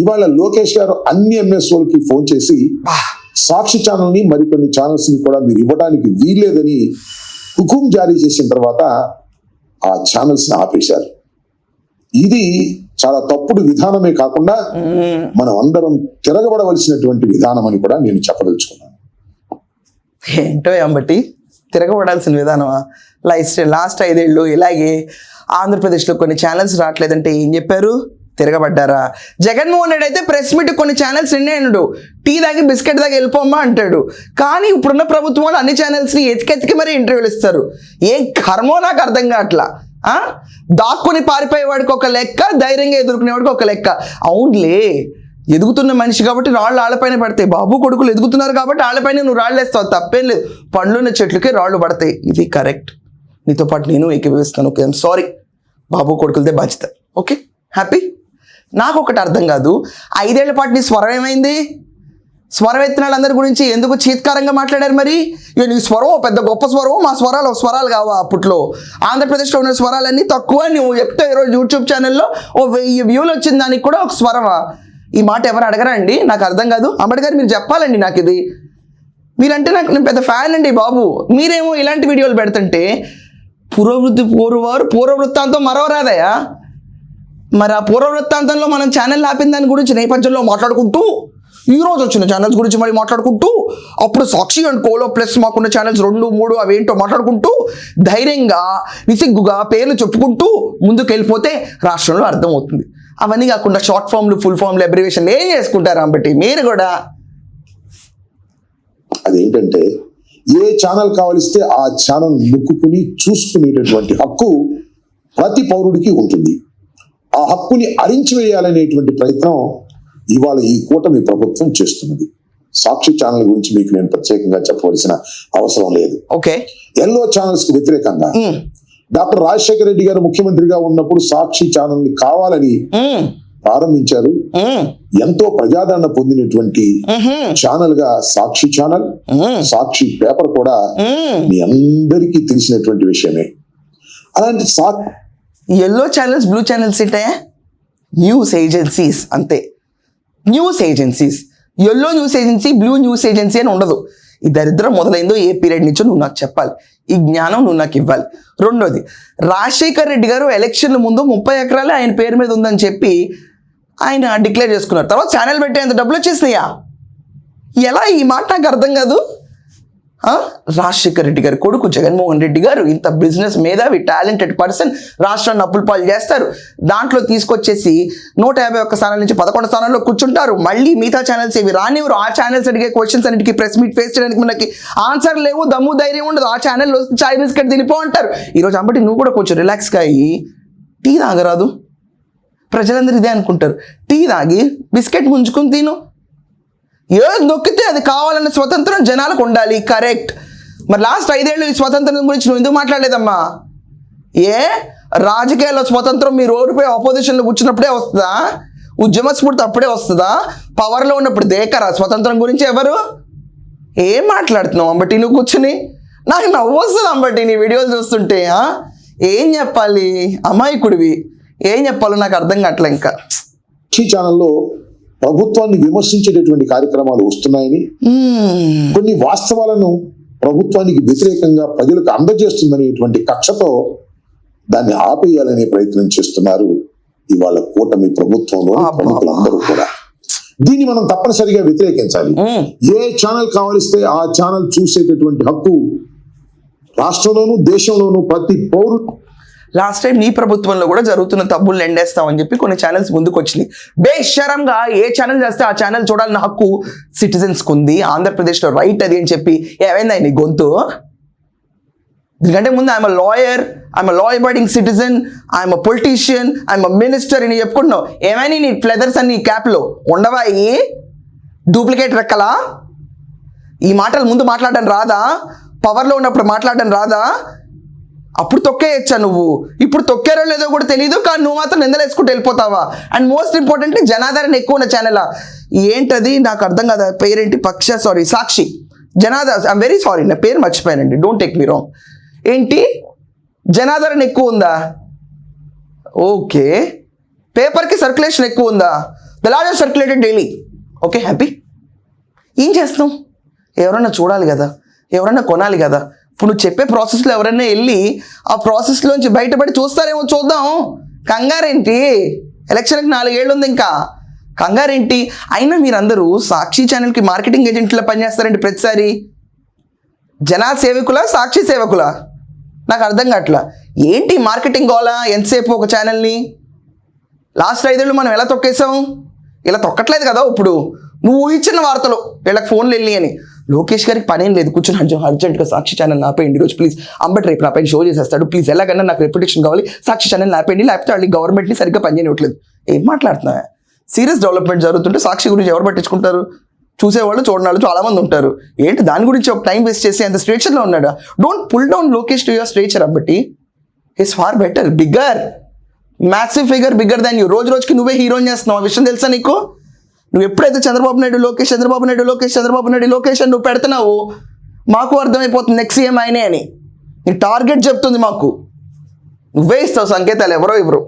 ఇవాళ లోకేష్ గారు అన్ని ఎంఎస్ఓలకి ఫోన్ చేసి సాక్షి ఛానల్ని మరికొన్ని ఛానల్స్ని కూడా మీరు ఇవ్వడానికి వీల్లేదని హుకుం జారీ చేసిన తర్వాత ఆ ఛానల్స్ని ఆపేశారు. ఇది చాలా తప్పుడు విధానమే కాకుండా మనం అందరం తిరగబడవలసినటువంటి విధానం అని కూడా నేను చెప్పదలుచుకున్నాను. ఏంటో అంబటి? తిరగబడాల్సిన విధానమా? లైఫ్ లాస్ట్ ఐదేళ్ళు ఇలాగే ఆంధ్రప్రదేశ్లో కొన్ని ఛానల్స్ రావట్లేదంటే ఏం చెప్పారు? తిరగబడ్డారా? జగన్మోహన్ రెడ్డి అయితే ప్రెస్ మీట్ కొన్ని ఛానల్స్ నిన్నాడు టీ దాగి బిస్కెట్ దాకా వెళ్ళిపోమ్మా అంటాడు. కానీ ఇప్పుడున్న ప్రభుత్వం వాళ్ళు అన్ని ఛానల్స్ని ఎతికెతికి మరీ ఇంటర్వ్యూలు ఇస్తారు. ఏం కర్మో నాకు అర్థం కావట్లా? ఆ? దాక్కుని పారిపోయేవాడికి ఒక లెక్క ధైర్యంగా ఎదుర్కొనేవాడికి ఒక లెక్క. అవునులే ఎదుగుతున్న మనిషి కాబట్టి రాళ్ళు ఆళ్ళపైన పడతాయి. బాబు కొడుకులు ఎదుగుతున్నారు కాబట్టి ఆళ్ళపైన నువ్వు రాళ్ళు వేస్తావు తప్పేం లేదు. పండ్లున్న చెట్లకే రాళ్ళు పడతాయి. ఇది కరెక్ట్. నీతో పాటు నేను ఏకీభవిస్తాను ఓకే ఐమ్ సారీ బాబు కొడుకులదే బాధ్యత. ఓకే హ్యాపీ నాకు ఒకటి అర్థం కాదు. ఐదేళ్ళ పాటు నీ స్వరం ఏమైంది? స్వరం ఎత్తిన గురించి ఎందుకు చీత్కారంగా మాట్లాడారు మరి? ఇక నీ స్వరం పెద్ద గొప్ప స్వరం మా స్వరాలు స్వరాలు కావా అప్పట్లో? ఆంధ్రప్రదేశ్లో ఉన్న స్వరాలన్నీ తక్కువ. నువ్వు చెప్తే ఈరోజు యూట్యూబ్ ఛానల్లో ఓ వెయ్యి వ్యూలు వచ్చిన దానికి కూడా ఒక స్వరమా? ఈ మాట ఎవరు అడగరా అండి? నాకు అర్థం కాదు. అంబటి గారు మీరు చెప్పాలండి నాకు ఇది. మీరంటే నాకు నేను పెద్ద ఫ్యాన్ అండి బాబు. మీరేమో ఇలాంటి వీడియోలు పెడుతుంటే పూర్వవృత్తి పూర్వవారు పూర్వవృత్తాంతం మరవరాదయా మరి ఆ పూర్వవృత్తాంతంలో మనం ఛానల్ ఆపిన దాని గురించి నేపథ్యంలో మాట్లాడుకుంటూ ఈ రోజు వచ్చిన ఛానల్స్ గురించి మరి మాట్లాడుకుంటూ అప్పుడు సాక్షి అండ్ కోలో ప్లస్ మాకున్న ఛానల్స్ రెండు మూడు అవేంటో మాట్లాడుకుంటూ ధైర్యంగా నిసిగ్గుగా పేర్లు చెప్పుకుంటూ ముందుకు వెళ్ళిపోతే రాష్ట్రంలో అర్థమవుతుంది. అవన్నీ కాకుండా షార్ట్ ఫామ్లు ఫుల్ ఫామ్లు అబ్రివేషన్ ఏం చేసుకుంటారు అంబట్టి మీరు కూడా? అదేంటంటే ఏ ఛానల్ కావలిస్తే ఆ ఛానల్ నొక్కుని చూసుకునేటటువంటి హక్కు ప్రతి పౌరుడికి ఉంటుంది. ఆ హక్కుని అరించివేయాలనేటువంటి ప్రయత్నం ఇవాళ ఈ కూటమి ప్రభుత్వం చేస్తున్నది. సాక్షి ఛానల్ గురించి మీకు నేను ప్రత్యేకంగా చెప్పవలసిన అవసరం లేదు. ఓకే. ఎల్లో ఛానల్స్కి వ్యతిరేకంగా డాక్టర్ రాజశేఖర రెడ్డి గారు ముఖ్యమంత్రిగా ఉన్నప్పుడు సాక్షి ఛానల్ని కావాలని ప్రారంభించారు. ఎంతో ప్రజాదరణ పొందినటువంటి ఛానల్గా సాక్షి ఛానల్ సాక్షి పేపర్ కూడా మీ అందరికీ తెలిసినటువంటి విషయమే. అలాంటి సా ఎల్లో ఛానల్స్ బ్లూ ఛానల్స్ ఏంటయా న్యూస్ ఏజెన్సీస్ అంతే. News agencies yellow news agency blue news agency అని ఉండదు. ఈ దరిద్రం మొదలైందో ఏ పీరియడ్ నుంచో నువ్వు నాకు చెప్పాలి. ఈ జ్ఞానం నువ్వు నాకు ఇవ్వాలి. రెండోది రాజశేఖర్ రెడ్డి గారు ఎలక్షన్ల ముందు ముప్పై ఎకరాలే ఆయన పేరు మీద ఉందని చెప్పి ఆయన డిక్లేర్ చేసుకున్నారు. తర్వాత ఛానల్ పెట్టేంత డబ్బులు వచ్చేసినాయా? ఎలా ఈ మాట నాకు అర్థం కాదు? రాజశేఖర్ రెడ్డి గారి కొడుకు జగన్మోహన్ రెడ్డి గారు ఇంత బిజినెస్ మేధావి టాలెంటెడ్ పర్సన్ రాష్ట్రాన్ని అప్పుల పాలు చేస్తారు. దాంట్లో తీసుకొచ్చేసి నూట యాభై ఒక్క స్థానాల నుంచి పదకొండు స్థానాల్లో కూర్చుంటారు. మళ్ళీ మిగతా ఛానల్స్ ఇవి రానివ్వరు. ఆ ఛానల్స్ అడిగే క్వశ్చన్స్ అన్నిటికీ ప్రెస్ మీట్ ఫేస్ చేయడానికి మనకి ఆన్సర్ లేవు. దమ్ము ధైర్యం ఉండదు. ఆ ఛానల్లో చాయ్ బిస్కెట్ తినిపో అంటారు. ఈరోజు అంబటి నువ్వు కూడా కొంచెం రిలాక్స్గా అయ్యి టీ తాగరాదు. ప్రజలందరూ ఇదే అనుకుంటారు. టీ తాగి బిస్కెట్ ముంచుకుని తిను. ఏది నొక్కితే అది కావాలన్న స్వతంత్రం జనాలకు ఉండాలి. కరెక్ట్ మరి లాస్ట్ ఐదేళ్ళు ఈ స్వతంత్రం గురించి నువ్వు ఎందుకు మాట్లాడలేదమ్మా? ఏ? రాజకీయాల్లో స్వతంత్రం మీరు ఓడిపోయి ఆపోజిషన్లో కూర్చున్నప్పుడే వస్తుందా? ఉద్యమ స్ఫూర్తి అప్పుడే వస్తుందా? పవర్లో ఉన్నప్పుడు దేకరా స్వతంత్రం గురించి ఎవరు? ఏం మాట్లాడుతున్నావు అంబటి? నువ్వు కూర్చుని. నాకు నవ్వు వస్తుంది అంబటి నీ వీడియోలు చూస్తుంటే ఆ? ఏం చెప్పాలి? అమాయకుడివి. ఏం చెప్పాలో నాకు అర్థం కావట్లే ఇంకా. సాక్షి ఛానల్లో ప్రభుత్వాన్ని విమర్శించేటటువంటి కార్యక్రమాలు వస్తున్నాయని. కొన్ని వాస్తవాలను ప్రభుత్వానికి వ్యతిరేకంగా ప్రజలకు అందజేస్తుందనేటువంటి కక్షతో దాన్ని ఆపేయాలనే ప్రయత్నం చేస్తున్నారు ఇవాళ కూటమి ప్రభుత్వంలో. ప్రముఖులందరూ కూడా దీన్ని మనం తప్పనిసరిగా వ్యతిరేకించాలి. ఏ ఛానల్ కావలిస్తే ఆ ఛానల్ చూసేటటువంటి హక్కు రాష్ట్రంలోనూ దేశంలోనూ ప్రతి పౌరుడు లాస్ట్ టైం నీ ప్రభుత్వంలో కూడా జరుగుతున్న తప్పులు ఎండేస్తామని చెప్పి కొన్ని ఛానల్స్ ముందుకు వచ్చినాయి బేషరంగా ఏ ఛానల్ చేస్తే ఆ ఛానల్ చూడాలన్న హక్కు సిటిజన్స్కి ఉంది. ఆంధ్రప్రదేశ్లో రైట్ అది అని చెప్పి ఏమైందా నీ గొంతు? ఎందుకంటే ముందు I'm lawyer I'm law abiding citizen I'm politician I'm minister అని చెప్పుకుంటున్నావు. ఏమైనా నీ ఫ్లెదర్స్ అన్ని క్యాప్లో ఉండవా డూప్లికేట్ రెక్కలా? ఈ మాటలు ముందు మాట్లాడడం రాదా? పవర్లో ఉన్నప్పుడు మాట్లాడడం రాదా? అప్పుడు తొక్కేయచ్చా నువ్వు? ఇప్పుడు తొక్కారో లేదో కూడా తెలియదు కానీ నువ్వు మాత్రం నిందలేసుకుంటూ వెళ్ళిపోతావా? అండ్ మోస్ట్ ఇంపార్టెంట్ జనాదరణ ఎక్కువ ఉన్న ఛానల్ ఏంటది? నాకు అర్థం కాదు పేరేంటి? పక్ష సారీ సాక్షి. జనాదర్ ఐమ్ వెరీ సారీ నా పేరు మర్చిపోయానండి డోంట్ టేక్ మీ రాంగ్ ఏంటి? జనాదరణ ఎక్కువ ఉందా? ఓకే. పేపర్కి సర్క్యులేషన్ ఎక్కువ ఉందా? The largest circulated daily okay happy ఏం చేస్తాం ఎవరన్నా చూడాలి కదా? ఎవరన్నా కొనాలి కదా? ఇప్పుడు నువ్వు చెప్పే ప్రాసెస్లో ఎవరైనా వెళ్ళి ఆ ప్రాసెస్లోంచి బయటపడి చూస్తారేమో చూద్దాం. కంగారేంటి? ఎలక్షన్కి నాలుగేళ్ళు ఉంది ఇంకా. కంగారేంటి? అయినా మీరందరూ సాక్షి ఛానల్కి మార్కెటింగ్ ఏజెంట్లో పనిచేస్తారండి ప్రతిసారి. జనా సేవకుల సాక్షి సేవకులా? నాకు అర్థం కావట్లా. ఏంటి మార్కెటింగ్ గోలా ఎంతసేపు ఒక ఛానల్ని లాస్ట్ ఐదేళ్ళు మనం ఎలా తొక్కేసాం ఇలా తొక్కట్లేదు కదా ఇప్పుడు. నువ్వు ఊహించిన వార్తలు వీళ్ళకి ఫోన్లు వెళ్ళి అని లోకేష్ గారికి పనేం లేదు. కూర్చొని అర్జెంట్ అర్జెంట్గా సాక్షి ఛానల్ నాపేయండి. ఈరోజు ప్లీజ్ అంబట్ రేపు నా పైన షో చేసేస్తాడు. ప్లీజ్ ఎలాగన్నా నాకు రెప్యుటేషన్ కావాలి. సాక్షి ఛానల్ నాపేయండి. లేకపోతే వాళ్ళు గవర్నమెంట్ని సరిగ్గా పనిచేయట్లేదు ఏం మాట్లాడుతున్నా సీరియస్ డెవలప్మెంట్ జరుగుతుంటే సాక్షి గురించి ఎవరు పట్టించుకుంటారు? చూసేవాళ్ళు చూడని వాళ్ళు చాలామంది ఉంటారు. ఏంటి దాని గురించి ఒక టైం వేస్ట్ చేసి అంత స్ట్రేచర్లో ఉన్నాడా? Don't pull down Lokesh to your stature అబ్బట్టి is far better bigger massive figure bigger than you రోజు రోజుకి నువ్వే హీరోయిన్ చేస్తున్నావు. ఆ విషయం తెలుసా నీకు? నువ్వు ఎప్పుడైతే చంద్రబాబు నాయుడు లోకేష్ చంద్రబాబు నాయుడు లోకేష్ చంద్రబాబు నాయుడు లోకేష్ అని నువ్వు పెడుతున్నావు మాకు అర్థమైపోతుంది నెక్స్ట్ సీఎం ఆయనే అని. నీ టార్గెట్ చెప్తుంది మాకు. నువ్వే ఇస్తావు సంకేతాలు ఎవరో ఇవ్వరు.